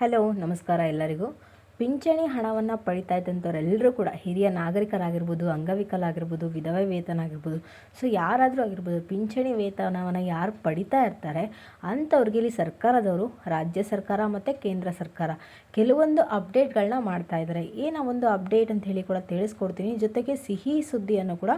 Hello, ನಮಸ್ಕಾರ ಎಲ್ಲರಿಗೂ. ಪಿಂಚಣಿ ಹಣವನ್ನು ಪಡಿತಾ ಇದ್ದಂಥವ್ರೆಲ್ಲರೂ ಕೂಡ ಹಿರಿಯ ನಾಗರಿಕರಾಗಿರ್ಬೋದು ಅಂಗವಿಕಲಾಗಿರ್ಬೋದು ವಿಧವೆ ವೇತನ ಆಗಿರ್ಬೋದು, ಸೊ ಯಾರಾದರೂ ಆಗಿರ್ಬೋದು, ಪಿಂಚಣಿ ವೇತನವನ್ನು ಯಾರು ಪಡಿತಾ ಇರ್ತಾರೆ, ಅಂಥವ್ರಿಗೆ ಇಲ್ಲಿ ಸರ್ಕಾರದವರು, ರಾಜ್ಯ ಸರ್ಕಾರ ಮತ್ತು ಕೇಂದ್ರ ಸರ್ಕಾರ ಕೆಲವೊಂದು ಅಪ್ಡೇಟ್ಗಳನ್ನ ಮಾಡ್ತಾ ಇದ್ದಾರೆ. ಏನೋ ಒಂದು ಅಪ್ಡೇಟ್ ಅಂತ ಹೇಳಿ ಕೂಡ ತಿಳಿಸ್ಕೊಡ್ತೀನಿ. ಜೊತೆಗೆ ಸಿಹಿ ಸುದ್ದಿಯನ್ನು ಕೂಡ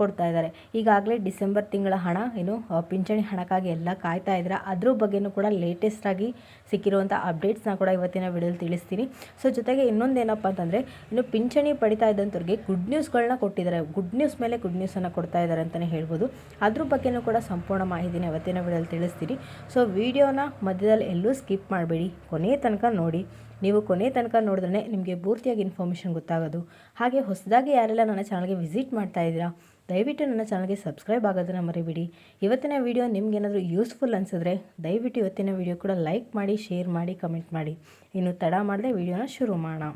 ಕೊಡ್ತಾ ಇದ್ದಾರೆ. ಈಗಾಗಲೇ ಡಿಸೆಂಬರ್ ತಿಂಗಳ ಹಣ ಏನು ಪಿಂಚಣಿ ಹಣಕ್ಕಾಗಿ ಎಲ್ಲ ಕಾಯ್ತಾ ಇದ್ದಾರೆ. ಅದ್ರ ಬಗ್ಗೆನೂ ಕೂಡ ಲೇಟೆಸ್ಟಾಗಿ ಸಿಕ್ಕಿರುವಂಥ ಅಪ್ಡೇಟ್ಸ್ನ ಕೂಡ ಇವತ್ತಿನ ವಿಡಿಯೋಲಿ ತಿಳಿಸ್ತೀನಿ. ಸೊ ಜೊತೆಗೆ ಇನ್ನೊಂದೇನಪ್ಪ ಅಂತಂದರೆ, ಇನ್ನು ಪಿಂಚಣಿ ಪಡಿತಾ ಇದ್ದಂಥವ್ರಿಗೆ ಗುಡ್ ನ್ಯೂಸ್ಗಳನ್ನ ಕೊಟ್ಟಿದ್ದಾರೆ. ಗುಡ್ ನ್ಯೂಸ್ ಮೇಲೆ ಗುಡ್ ನ್ಯೂಸನ್ನು ಕೊಡ್ತಾ ಇದ್ದಾರೆ ಅಂತಲೇ ಹೇಳ್ಬೋದು. ಅದ್ರ ಬಗ್ಗೆನೂ ಕೂಡ ಸಂಪೂರ್ಣ ಮಾಹಿತಿನ ಇವತ್ತಿನ ವಿಡಿಯೋಲಿ ತಿಳಿಸ್ತೀನಿ. ಸೊ ವಿಡಿಯೋನ ಮಧ್ಯದಲ್ಲಿ ಎಲ್ಲೂ ಸ್ಕಿಪ್ ಮಾಡಬೇಡಿ. ಕೊನೆಯ ತನಕ ನೋಡಿ. ನೀವು ಕೊನೆ ತನಕ ನೋಡಿದ್ರೆ ನಿಮಗೆ ಪೂರ್ತಿಯಾಗಿ ಇನ್ಫಾರ್ಮೇಷನ್ ಗೊತ್ತಾಗೋದು. ಹಾಗೆ ಹೊಸದಾಗಿ ಯಾರೆಲ್ಲ ನನ್ನ ಚಾನಲ್ಗೆ ವಿಸಿಟ್ ಮಾಡ್ತಾ ಇದ್ದೀರಾ, ದಯವಿಟ್ಟು ನನ್ನ ಚಾನಲ್ಗೆ ಸಬ್ಸ್ಕ್ರೈಬ್ ಆಗೋದನ್ನು ಮರಿಬೇಡಿ. ಇವತ್ತಿನ ವಿಡಿಯೋ ನಿಮಗೇನಾದರೂ ಯೂಸ್ಫುಲ್ ಅನಿಸಿದ್ರೆ ದಯವಿಟ್ಟು ಇವತ್ತಿನ ವಿಡಿಯೋ ಕೂಡ ಲೈಕ್ ಮಾಡಿ ಶೇರ್ ಮಾಡಿ ಕಮೆಂಟ್ ಮಾಡಿ. ಇನ್ನು ತಡ ಮಾಡದೆ ವಿಡಿಯೋನ ಶುರು ಮಾಡೋಣ.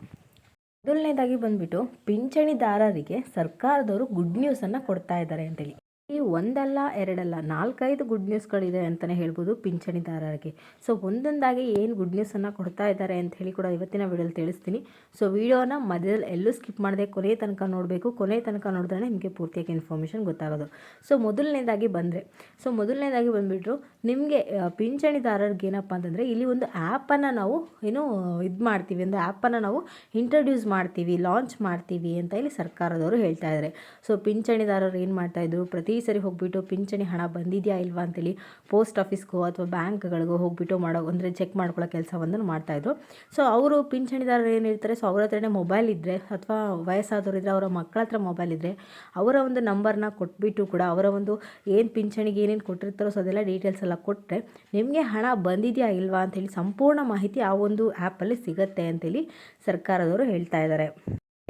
ಮೊದಲನೇದಾಗಿ ಬಂದುಬಿಟ್ಟು ಪಿಂಚಣಿದಾರರಿಗೆ ಸರ್ಕಾರದವರು ಗುಡ್ ನ್ಯೂಸನ್ನು ಕೊಡ್ತಾ ಇದ್ದಾರೆ ಅಂತೇಳಿ. ಈ ಒಂದಲ್ಲ, ಎರಡಲ್ಲ, ನಾಲ್ಕೈದು ಗುಡ್ ನ್ಯೂಸ್ಗಳಿದೆ ಅಂತಲೇ ಹೇಳ್ಬೋದು ಪಿಂಚಣಿದಾರರಿಗೆ. ಸೊ ಒಂದೊಂದಾಗಿ ಏನು ಗುಡ್ ನ್ಯೂಸನ್ನು ಕೊಡ್ತಾ ಇದ್ದಾರೆ ಅಂತ ಹೇಳಿ ಕೂಡ ಇವತ್ತಿನ ವಿಡಿಯೋಲಿ ತಿಳಿಸ್ತೀನಿ. ಸೊ ವಿಡಿಯೋನ ಮಧ್ಯದಲ್ಲಿ ಎಲ್ಲೂ ಸ್ಕಿಪ್ ಮಾಡದೆ ಕೊನೆ ತನಕ ನೋಡಬೇಕು. ಕೊನೆ ತನಕ ನೋಡಿದ್ರೆ ನಿಮಗೆ ಪೂರ್ತಿಯಾಗಿ ಇನ್ಫಾರ್ಮೇಷನ್ ಗೊತ್ತಾಗೋದು. ಸೊ ಮೊದಲನೇದಾಗಿ ಬಂದರೆ ಸೊ ಮೊದಲನೇದಾಗಿ ಬಂದುಬಿಟ್ಟು ನಿಮಗೆ ಪಿಂಚಣಿದಾರರಿಗೆ ಏನಪ್ಪ ಅಂತಂದರೆ ಇಲ್ಲಿ ಒಂದು ಆ್ಯಪನ್ನು ನಾವು ಏನು ಇದು ಮಾಡ್ತೀವಿ, ಒಂದು ಆ್ಯಪನ್ನು ನಾವು ಇಂಟ್ರಡ್ಯೂಸ್ ಮಾಡ್ತೀವಿ ಲಾಂಚ್ ಮಾಡ್ತೀವಿ ಅಂತ ಇಲ್ಲಿ ಸರ್ಕಾರದವರು ಹೇಳ್ತಾ ಇದ್ದಾರೆ ಸೊ ಪಿಂಚಣಿದಾರರು ಏನು ಮಾಡ್ತಾಯಿದ್ರು ಪ್ರತಿ ಸರಿ ಹೋಗ್ಬಿಟ್ಟು ಪಿಂಚಣಿ ಹಣ ಬಂದಿದೆಯಾ ಇಲ್ವಾ ಅಂತೇಳಿ ಪೋಸ್ಟ್ ಆಫೀಸ್ಗೋ ಅಥವಾ ಬ್ಯಾಂಕ್ಗಳಿಗೋ ಹೋಗ್ಬಿಟ್ಟು ಮಾಡೋ, ಅಂದರೆ ಚೆಕ್ ಮಾಡ್ಕೊಳ್ಳೋ ಕೆಲಸವನ್ನು ಮಾಡ್ತಾಯಿದ್ರು ಸೊ ಅವರು ಪಿಂಚಣಿದಾರರು ಏನಿರ್ತಾರೆ ಸೊ ಅವ್ರ ಹತ್ರನೇ ಮೊಬೈಲ್ ಇದ್ದರೆ ಅಥವಾ ವಯಸ್ಸಾದವರು ಇದ್ದರೆ ಅವರ ಮಕ್ಕಳ ಹತ್ರ ಮೊಬೈಲ್ ಇದ್ದರೆ ಅವರ ಒಂದು ನಂಬರ್ನ ಕೊಟ್ಬಿಟ್ಟು ಕೂಡ ಅವರ ಒಂದು ಏನು ಪಿಂಚಣಿಗೆ ಏನೇನು ಕೊಟ್ಟಿರ್ತಾರೋ, ಸೊ ಅದೆಲ್ಲ ಡೀಟೇಲ್ಸ್ ಎಲ್ಲ ಕೊಟ್ಟರೆ ನಿಮಗೆ ಹಣ ಬಂದಿದೆಯಾ ಇಲ್ವಾ ಅಂತೇಳಿ ಸಂಪೂರ್ಣ ಮಾಹಿತಿ ಆ ಒಂದು ಆ್ಯಪಲ್ಲಿ ಸಿಗುತ್ತೆ ಅಂತೇಳಿ ಸರ್ಕಾರದವರು ಹೇಳ್ತಾ ಇದ್ದಾರೆ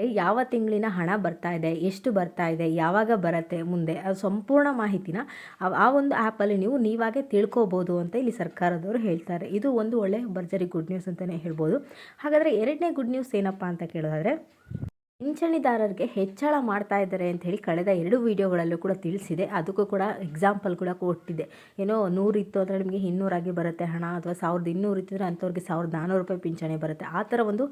ಯಾವ ತಿಂಗಳಿನ ಹಣ ಬರ್ತಾ ಇದೆ, ಎಷ್ಟು ಬರ್ತಾ ಇದೆ, ಯಾವಾಗ ಬರುತ್ತೆ ಮುಂದೆ ಅದು ಸಂಪೂರ್ಣ ಮಾಹಿತಿನ ಆ- ಒಂದು ಆ್ಯಪಲ್ಲಿ ನೀವು ನೀವಾಗೆ ತಿಳ್ಕೊಬೋದು ಅಂತ ಇಲ್ಲಿ ಸರ್ಕಾರದವರು ಹೇಳ್ತಾರೆ. ಇದು ಒಂದು ಒಳ್ಳೆಯ ಭರ್ಜರಿ ಗುಡ್ ನ್ಯೂಸ್ ಅಂತಲೇ ಹೇಳ್ಬೋದು. ಹಾಗಾದರೆ ಎರಡನೇ ಗುಡ್ ನ್ಯೂಸ್ ಏನಪ್ಪ ಅಂತ ಕೇಳೋದಾದರೆ ಪಿಂಚಣಿದಾರರಿಗೆ ಹೆಚ್ಚಳ ಮಾಡ್ತಾ ಇದ್ದಾರೆ ಅಂತ ಹೇಳಿ ಕಳೆದ ಎರಡು ವಿಡಿಯೋಗಳಲ್ಲೂ ಕೂಡ ತಿಳಿಸಿದೆ. ಅದಕ್ಕೂ ಕೂಡ ಎಕ್ಸಾಂಪಲ್ ಕೂಡ ಕೊಟ್ಟಿದೆ. ಏನೋ ನೂರು ಇತ್ತು ಅಂದರೆ ನಿಮಗೆ ಇನ್ನೂರಾಗಿ ಬರುತ್ತೆ ಹಣ, ಅಥವಾ ಸಾವಿರದ ಇನ್ನೂರು ಇತ್ತಿದ್ರೆ ಅಂಥವ್ರಿಗೆ ಸಾವಿರದ ನಾನ್ನೂರು ರೂಪಾಯಿ ಪಿಂಚಣಿ ಬರುತ್ತೆ. ಆ ಥರ ಒಂದು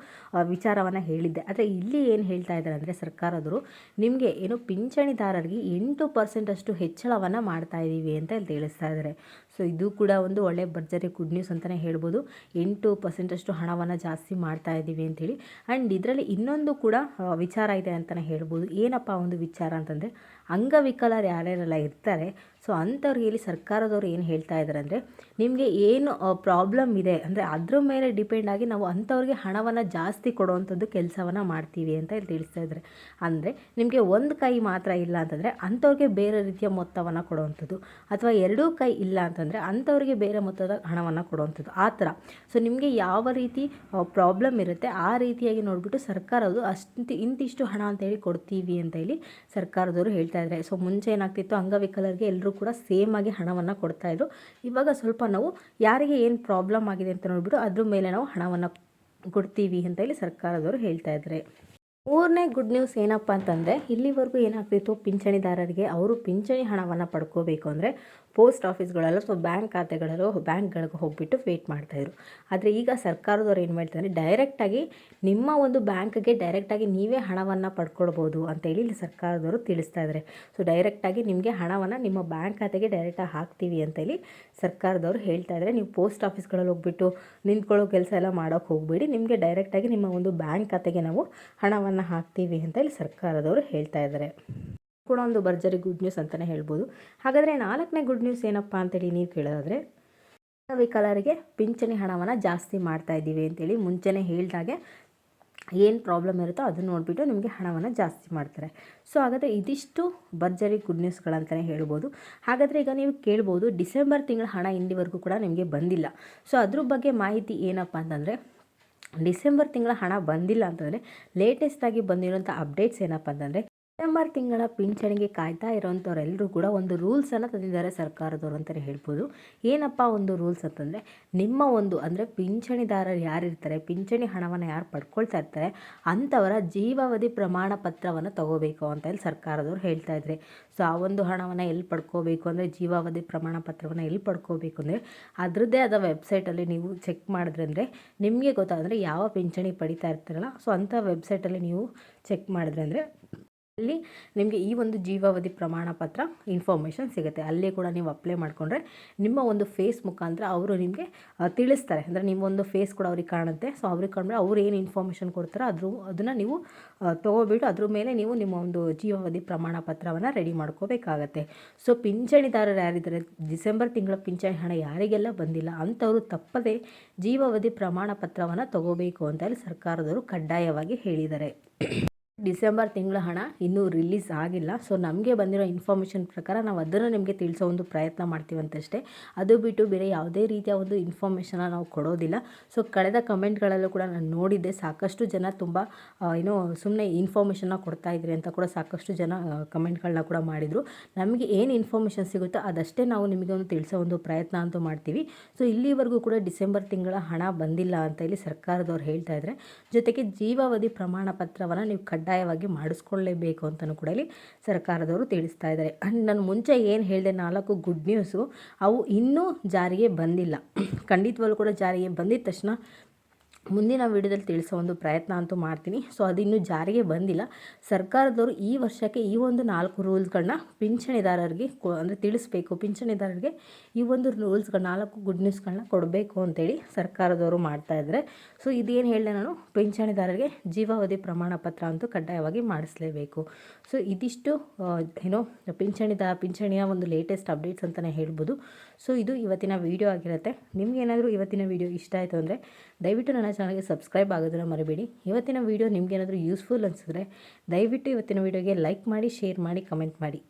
ವಿಚಾರವನ್ನು ಹೇಳಿದ್ದೆ. ಆದರೆ ಇಲ್ಲಿ ಏನು ಹೇಳ್ತಾ ಇದ್ದಾರೆ ಅಂದರೆ ಸರ್ಕಾರದವರು ನಿಮಗೆ ಏನು ಪಿಂಚಣಿದಾರರಿಗೆ ಎಂಟು ಪರ್ಸೆಂಟಷ್ಟು ಹೆಚ್ಚಳವನ್ನು ಮಾಡ್ತಾ ಇದ್ದೀವಿ ಅಂತ ತಿಳಿಸ್ತಾ ಇದ್ದಾರೆ. ಸೊ ಇದು ಕೂಡ ಒಂದು ಒಳ್ಳೆ ಭರ್ಜರಿ ಗುಡ್ ನ್ಯೂಸ್ ಅಂತಲೇ ಹೇಳ್ಬೋದು. ಎಂಟು ಪರ್ಸೆಂಟಷ್ಟು ಹಣವನ್ನು ಜಾಸ್ತಿ ಮಾಡ್ತಾ ಇದ್ದೀವಿ ಅಂಥೇಳಿ ಆ್ಯಂಡ್ ಇದರಲ್ಲಿ ಇನ್ನೊಂದು ಕೂಡ ವಿಚಾರ ಇದೆ ಅಂತಲೇ ಹೇಳ್ಬೋದು. ಏನಪ್ಪ ಒಂದು ವಿಚಾರ ಅಂತಂದರೆ, ಅಂಗವಿಕಲರು ಯಾರ್ಯಾರೆಲ್ಲ ಇರ್ತಾರೆ ಸೊ ಅಂಥವ್ರಿಗೆ ಇಲ್ಲಿ ಸರ್ಕಾರದವರು ಏನು ಹೇಳ್ತಾ ಇದ್ದಾರೆ ಅಂದರೆ, ನಿಮಗೆ ಏನು ಪ್ರಾಬ್ಲಮ್ ಇದೆ, ಅಂದರೆ ಅದ್ರ ಮೇಲೆ ಡಿಪೆಂಡ್ ಆಗಿ ನಾವು ಅಂಥವ್ರಿಗೆ ಹಣವನ್ನು ಜಾಸ್ತಿ ಕೊಡುವಂಥದ್ದು ಕೆಲಸವನ್ನು ಮಾಡ್ತೀವಿ ಅಂತ ಇಲ್ಲಿ ತಿಳಿಸ್ತಾ ಇದ್ದಾರೆ. ಅಂದರೆ ನಿಮಗೆ ಒಂದು ಕೈ ಮಾತ್ರ ಇಲ್ಲ ಅಂತಂದರೆ ಅಂಥವ್ರಿಗೆ ಬೇರೆ ರೀತಿಯ ಮೊತ್ತವನ್ನು ಕೊಡುವಂಥದ್ದು, ಅಥವಾ ಎರಡೂ ಕೈ ಇಲ್ಲ ಅಂತಂದರೆ ಅಂಥವ್ರಿಗೆ ಬೇರೆ ಮೊತ್ತದ ಹಣವನ್ನು ಕೊಡುವಂಥದ್ದು, ಆ ಥರ. ಸೊ ನಿಮಗೆ ಯಾವ ರೀತಿ ಪ್ರಾಬ್ಲಮ್ ಇರುತ್ತೆ, ಆ ರೀತಿಯಾಗಿ ನೋಡಿಬಿಟ್ಟು ಸರ್ಕಾರದ್ದು ಅಷ್ಟು, ಇಂತಿಷ್ಟು ಹಣ ಅಂತ ಹೇಳಿ ಕೊಡ್ತೀವಿ ಅಂತ ಹೇಳಿ ಸರ್ಕಾರದವರು ಹೇಳ್ತಾ ಇದ್ದಾರೆ. ಸೊ ಮುಂಚೆ ಏನಾಗ್ತಿತ್ತು, ಅಂಗವಿಕಲರಿಗೆ ಎಲ್ಲರೂ ಕೂಡ ಸೇಮ್ ಆಗಿ ಹಣವನ್ನು ಕೊಡ್ತಾಯಿದ್ರು ಇವಾಗ ಸ್ವಲ್ಪ ನಾವು ಯಾರಿಗೆ ಏನು ಪ್ರಾಬ್ಲಮ್ ಆಗಿದೆ ಅಂತ ನೋಡಿಬಿಟ್ಟು ಅದ್ರ ಮೇಲೆ ನಾವು ಹಣವನ್ನು ಕೊಡ್ತೀವಿ ಅಂತ ಹೇಳಿ ಸರ್ಕಾರದವರು ಹೇಳ್ತಾ ಇದ್ದಾರೆ ಮೂರನೇ ಗುಡ್ ನ್ಯೂಸ್ ಏನಪ್ಪ ಅಂತಂದರೆ, ಇಲ್ಲಿವರೆಗೂ ಏನಾಗ್ತಿತ್ತು? ಪಿಂಚಣಿದಾರರಿಗೆ ಅವರು ಪಿಂಚಣಿ ಹಣವನ್ನು ಪಡ್ಕೋಬೇಕು ಅಂದರೆ ಪೋಸ್ಟ್ ಆಫೀಸ್ಗಳಲ್ಲೋ ಅಥವಾ ಬ್ಯಾಂಕ್ ಖಾತೆಗಳಲ್ಲೋ ಬ್ಯಾಂಕ್ಗಳಿಗೆ ಹೋಗ್ಬಿಟ್ಟು ವೇಟ್ ಮಾಡ್ತಾಯಿದ್ರು ಆದರೆ ಈಗ ಸರ್ಕಾರದವ್ರು ಏನು ಮಾಡ್ತಾರೆ ಡೈರೆಕ್ಟಾಗಿ ನಿಮ್ಮ ಒಂದು ಬ್ಯಾಂಕ್ಗೆ ಡೈರೆಕ್ಟಾಗಿ ನೀವೇ ಹಣವನ್ನು ಪಡ್ಕೊಳ್ಬೋದು ಅಂತೇಳಿ ಇಲ್ಲಿ ಸರ್ಕಾರದವರು ತಿಳಿಸ್ತಾ ಇದ್ದಾರೆ ಸೊ ಡೈರೆಕ್ಟಾಗಿ ನಿಮಗೆ ಹಣವನ್ನು ನಿಮ್ಮ ಬ್ಯಾಂಕ್ ಖಾತೆಗೆ ಡೈರೆಕ್ಟಾಗಿ ಹಾಕ್ತೀವಿ ಅಂತೇಳಿ ಸರ್ಕಾರದವರು ಹೇಳ್ತಾ ಇದ್ದಾರೆ ನೀವು ಪೋಸ್ಟ್ ಆಫೀಸ್ಗಳಲ್ಲಿ ಹೋಗ್ಬಿಟ್ಟು ನಿಂತ್ಕೊಳ್ಳೋ ಕೆಲಸ ಎಲ್ಲ ಮಾಡೋಕ್ಕೆ ಹೋಗಬೇಡಿ. ನಿಮಗೆ ಡೈರೆಕ್ಟಾಗಿ ನಿಮ್ಮ ಒಂದು ಬ್ಯಾಂಕ್ ಖಾತೆಗೆ ನಾವು ಹಣವನ್ನು ಹಾಕ್ತೀವಿ ಅಂತ ಇಲ್ಲಿ ಸರ್ಕಾರದವರು ಹೇಳ್ತಾ ಇದ್ದಾರೆ. ಕೂಡ ಒಂದು ಭರ್ಜರಿ ಗುಡ್ ನ್ಯೂಸ್ ಅಂತಲೇ ಹೇಳ್ಬೋದು. ಹಾಗಾದರೆ ನಾಲ್ಕನೇ ಗುಡ್ ನ್ಯೂಸ್ ಏನಪ್ಪ ಅಂತೇಳಿ ನೀವು ಕೇಳೋದಾದರೆ ವಿಕಲರಿಗೆ ಪಿಂಚಣಿ ಹಣವನ್ನು ಜಾಸ್ತಿ ಮಾಡ್ತಾ ಇದ್ದೀವಿ ಅಂತೇಳಿ ಮುಂಚೆನೇ ಹೇಳಿದಾಗೆ ಏನು ಪ್ರಾಬ್ಲಮ್ ಇರುತ್ತೋ ಅದನ್ನು ನೋಡಿಬಿಟ್ಟು ನಿಮಗೆ ಹಣವನ್ನು ಜಾಸ್ತಿ ಮಾಡ್ತಾರೆ. ಸೊ ಹಾಗಾದರೆ ಇದಿಷ್ಟು ಭರ್ಜರಿ ಗುಡ್ ನ್ಯೂಸ್ಗಳಂತಲೇ ಹೇಳ್ಬೋದು. ಹಾಗಾದರೆ ಈಗ ನೀವು ಕೇಳ್ಬೋದು, ಡಿಸೆಂಬರ್ ತಿಂಗಳ ಹಣ ಇಂದಿವರೆಗೂ ಕೂಡ ನಿಮಗೆ ಬಂದಿಲ್ಲ. ಸೊ ಅದ್ರ ಬಗ್ಗೆ ಮಾಹಿತಿ ಏನಪ್ಪ ಅಂತಂದರೆ ಡಿಸೆಂಬರ್ ತಿಂಗಳ ಹಣ ಬಂದಿಲ್ಲ ಅಂತಂದರೆ ಲೇಟೆಸ್ಟಾಗಿ ಬಂದಿರೋಂಥ ಅಪ್ಡೇಟ್ಸ್ ಏನಪ್ಪ ಅಂತಂದರೆ ಡಿಸೆಂಬರ್ ತಿಂಗಳ ಪಿಂಚಣಿಗೆ ಕಾಯ್ತಾ ಇರೋವಂಥವ್ರೆಲ್ಲರೂ ಕೂಡ ಒಂದು ರೂಲ್ಸನ್ನು ತಂದಿದ್ದಾರೆ ಸರ್ಕಾರದವರು ಅಂತಲೇ ಹೇಳ್ಬೋದು. ಏನಪ್ಪ ಒಂದು ರೂಲ್ಸ್ ಅಂತಂದರೆ, ನಿಮ್ಮ ಒಂದು ಅಂದರೆ ಪಿಂಚಣಿದಾರರು ಯಾರಿರ್ತಾರೆ, ಪಿಂಚಣಿ ಹಣವನ್ನು ಯಾರು ಪಡ್ಕೊಳ್ತಾ ಇರ್ತಾರೆ, ಅಂಥವರ ಜೀವಾವಧಿ ಪ್ರಮಾಣ ಪತ್ರವನ್ನು ತಗೋಬೇಕು ಅಂತ ಹೇಳಿ ಸರ್ಕಾರದವ್ರು ಹೇಳ್ತಾ ಇದ್ದಾರೆ ಸೊ, ಆ ಒಂದು ಹಣವನ್ನು ಎಲ್ಲಿ ಪಡ್ಕೋಬೇಕು ಅಂದರೆ, ಜೀವಾವಧಿ ಪ್ರಮಾಣ ಪತ್ರವನ್ನು ಎಲ್ಲಿ ಪಡ್ಕೋಬೇಕು ಅಂದರೆ, ಅದರದ್ದೇ ಆದ ವೆಬ್ಸೈಟಲ್ಲಿ ನೀವು ಚೆಕ್ ಮಾಡಿದ್ರೆ ಅಂದರೆ, ನಿಮಗೆ ಗೊತ್ತಾದರೆ ಯಾವ ಪಿಂಚಣಿ ಪಡಿತಾ ಇರ್ತಾರಲ್ಲ, ಸೊ ಅಂಥ ವೆಬ್ಸೈಟಲ್ಲಿ ನೀವು ಚೆಕ್ ಮಾಡಿದ್ರೆ ಅಂದರೆ ಅಲ್ಲಿ ನಿಮಗೆ ಈ ಒಂದು ಜೀವಾವಧಿ ಪ್ರಮಾಣ ಪತ್ರ ಇನ್ಫಾರ್ಮೇಷನ್ ಸಿಗುತ್ತೆ. ಅಲ್ಲೇ ಕೂಡ ನೀವು ಅಪ್ಲೈ ಮಾಡಿಕೊಂಡ್ರೆ ನಿಮ್ಮ ಒಂದು ಫೇಸ್ ಮುಖಾಂತರ ಅವರು ನಿಮಗೆ ತಿಳಿಸ್ತಾರೆ. ಅಂದರೆ ನಿಮ್ಮೊಂದು ಫೇಸ್ ಕೂಡ ಅವ್ರಿಗೆ ಕಾಣುತ್ತೆ. ಸೊ ಅವ್ರಿಗೆ ಕಂಡ್ರೆ ಅವ್ರು ಏನು ಇನ್ಫಾರ್ಮೇಷನ್ ಕೊಡ್ತಾರೋ ಅದ್ರ ಅದನ್ನು ನೀವು ತೊಗೊಬಿಟ್ಟು ಅದ್ರ ಮೇಲೆ ನೀವು ನಿಮ್ಮ ಒಂದು ಜೀವಾವಧಿ ಪ್ರಮಾಣ ಪತ್ರವನ್ನು ರೆಡಿ ಮಾಡ್ಕೋಬೇಕಾಗತ್ತೆ. ಸೊ ಪಿಂಚಣಿದಾರರು ಯಾರಿದ್ದಾರೆ? ಡಿಸೆಂಬರ್ ತಿಂಗಳ ಪಿಂಚಣಿ ಹಣ ಯಾರಿಗೆಲ್ಲ ಬಂದಿಲ್ಲ, ಅಂಥವರು ತಪ್ಪದೆ ಜೀವಾವಧಿ ಪ್ರಮಾಣ ಪತ್ರವನ್ನು ತಗೋಬೇಕು ಅಂತ ಹೇಳಿ ಸರ್ಕಾರದವರು ಕಡ್ಡಾಯವಾಗಿ ಹೇಳಿದ್ದಾರೆ. ಡಿಸೆಂಬರ್ ತಿಂಗಳ ಹಣ ಇನ್ನೂ ರಿಲೀಸ್ ಆಗಿಲ್ಲ. ಸೊ, ನಮಗೆ ಬಂದಿರೋ ಇನ್ಫಾರ್ಮೇಷನ್ ಪ್ರಕಾರ ನಾವು ಅದನ್ನು ನಿಮಗೆ ತಿಳಿಸೋ ಒಂದು ಪ್ರಯತ್ನ ಮಾಡ್ತೀವಂತಷ್ಟೇ. ಅದು ಬಿಟ್ಟು ಬೇರೆ ಯಾವುದೇ ರೀತಿಯ ಒಂದು ಇನ್ಫಾರ್ಮೇಷನ್ನ ನಾವು ಕೊಡೋದಿಲ್ಲ. ಸೊ, ಕಳೆದ ಕಮೆಂಟ್ಗಳಲ್ಲೂ ಕೂಡ ನಾನು ನೋಡಿದ್ದೆ. ಸಾಕಷ್ಟು ಜನ ತುಂಬ ಏನೋ ಸುಮ್ಮನೆ ಇನ್ಫಾರ್ಮೇಷನ್ನ ಕೊಡ್ತಾ ಇದ್ರಿ ಅಂತ ಕೂಡ ಸಾಕಷ್ಟು ಜನ ಕಮೆಂಟ್ಗಳನ್ನ ಕೂಡ ಮಾಡಿದರು. ನಮಗೆ ಏನು ಇನ್ಫಾರ್ಮೇಷನ್ ಸಿಗುತ್ತೋ ಅದಷ್ಟೇ ನಾವು ನಿಮಗೆ ಒಂದು ತಿಳಿಸೋ ಒಂದು ಪ್ರಯತ್ನ ಅಂತೂ ಮಾಡ್ತೀವಿ. ಸೊ, ಇಲ್ಲಿವರೆಗೂ ಕೂಡ ಡಿಸೆಂಬರ್ ತಿಂಗಳ ಹಣ ಬಂದಿಲ್ಲ ಅಂತ ಇಲ್ಲಿ ಸರ್ಕಾರದವ್ರು ಹೇಳ್ತಾ ಇದ್ದಾರೆ ಜೊತೆಗೆ ಜೀವಾವಧಿ ಪ್ರಮಾಣ ಪತ್ರವನ್ನು ನೀವು ಕಡ್ಡಾಯವಾಗಿ ಮಾಡಿಸ್ಕೊಳ್ಳೇಬೇಕು ಅಂತಲೂ ಕೂಡ ಇಲ್ಲಿ ಸರ್ಕಾರದವರು ತಿಳಿಸ್ತಾ ಇದ್ದಾರೆ. ಆ್ಯಂಡ್ ನಾನು ಮುಂಚೆ ಏನು ಹೇಳಿದೆ, ನಾಲ್ಕು ಗುಡ್ ನ್ಯೂಸು ಅವು ಇನ್ನೂ ಜಾರಿಗೆ ಬಂದಿಲ್ಲ. ಖಂಡಿತವಾಗ್ಲೂ ಕೂಡ ಜಾರಿಗೆ ಬಂದಿದ್ದ ತಕ್ಷಣ ಮುಂದಿನ ವಿಡಿಯೋದಲ್ಲಿ ತಿಳಿಸೋ ಒಂದು ಪ್ರಯತ್ನ ಅಂತೂ ಮಾಡ್ತೀನಿ. ಸೊ ಅದು ಇನ್ನೂ ಜಾರಿಗೆ ಬಂದಿಲ್ಲ. ಸರ್ಕಾರದವರು ಈ ವರ್ಷಕ್ಕೆ ಈ ಒಂದು ನಾಲ್ಕು ರೂಲ್ಸ್ಗಳನ್ನ ಪಿಂಚಣಿದಾರರಿಗೆ ಕೊ, ಅಂದರೆ ತಿಳಿಸ್ಬೇಕು. ಪಿಂಚಣಿದಾರರಿಗೆ ಈ ಒಂದು ರೂಲ್ಸ್ಗಳ ನಾಲ್ಕು ಗುಡ್ ನ್ಯೂಸ್ಗಳನ್ನ ಕೊಡಬೇಕು ಅಂತೇಳಿ ಸರ್ಕಾರದವರು ಮಾಡ್ತಾ ಇದ್ದಾರೆ ಸೊ ಇದೇನು ಹೇಳಿದೆ ನಾನು? ಪಿಂಚಣಿದಾರರಿಗೆ ಜೀವಾವಧಿ ಪ್ರಮಾಣ ಪತ್ರ ಅಂತೂ ಕಡ್ಡಾಯವಾಗಿ ಮಾಡಿಸಲೇಬೇಕು. ಸೊ ಇದಿಷ್ಟು ಏನೋ, ಪಿಂಚಣಿದ, ಪಿಂಚಣಿಯ ಒಂದು ಲೇಟೆಸ್ಟ್ ಅಪ್ಡೇಟ್ಸ್ ಅಂತಲೇ ಹೇಳ್ಬೋದು. ಸೊ ಇದು ಇವತ್ತಿನ ವೀಡಿಯೋ ಆಗಿರುತ್ತೆ. ನಿಮಗೇನಾದರೂ ಇವತ್ತಿನ ವೀಡಿಯೋ ಇಷ್ಟ ಆಯಿತು ಅಂದರೆ ದಯವಿಟ್ಟು ನನ್ನ ಚಾನಲ್ಗೆ ಸಬ್ಸ್ಕ್ರೈಬ್ ಆಗೋದನ್ನು ಮರಿಬೇಡಿ. ಇವತ್ತಿನ ವೀಡಿಯೋ ನಿಮಗೇನಾದರೂ ಯೂಸ್ಫುಲ್ ಅನಿಸಿದ್ರೆ ದಯವಿಟ್ಟು ಇವತ್ತಿನ ವೀಡಿಯೋಗೆ ಲೈಕ್ ಮಾಡಿ ಶೇರ್ ಮಾಡಿ ಕಮೆಂಟ್ ಮಾಡಿ.